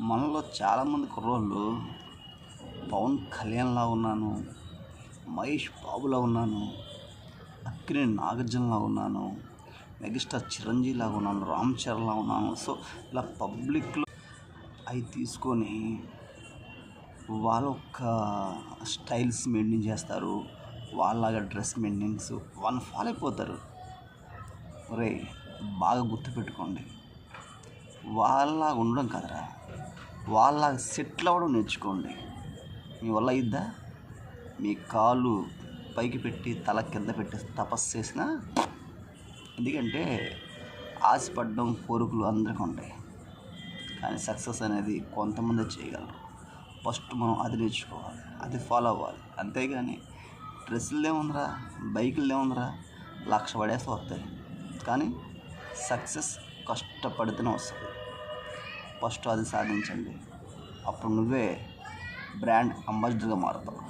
మనలో చాలామంది కుర్రోళ్ళు పవన్ కళ్యాణ్లా ఉన్నాను మహేష్ బాబులా ఉన్నాను అక్కినే నాగార్జునలా ఉన్నాను మెగాస్టార్ చిరంజీవిలా ఉన్నాను రామ్ చరణ్లా ఉన్నాను. సో ఇలా పబ్లిక్లో అవి తీసుకొని వాళ్ళ యొక్క స్టైల్స్ మెయింటైన్ చేస్తారు వాళ్ళలాగా డ్రెస్ మెయింటెనెన్స్ వాళ్ళు ఫాలో అయిపోతారు. రే బాగా గుర్తుపెట్టుకోండి. వాళ్ళలాగా ఉండడం కదరా. వాళ్ళ సెటిల్ అవ్వడం నేర్చుకోండి. మీ వల్ల అయిద్దా? మీ కాలు పైకి పెట్టి తల కింద పెట్టి తపస్సు చేసిన ఎందుకంటే ఆశపడడం కోరికలు అందరికీ ఉంటాయి. కానీ సక్సెస్ అనేది కొంతమంది చేయగలరు. ఫస్ట్ మనం అది నేర్చుకోవాలి అది ఫాలో అవ్వాలి. అంతేగాని డ్రెస్సులు ఏముందిరా బైకులు ఏముందిరా లక్ష పడేసి వస్తాయి. కానీ సక్సెస్ కష్టపడితేనే వస్తుంది. ఫస్ట్ అది సాధించండి. అప్పుడు నువ్వే బ్రాండ్ అంబాసిడర్గా మారుతావు.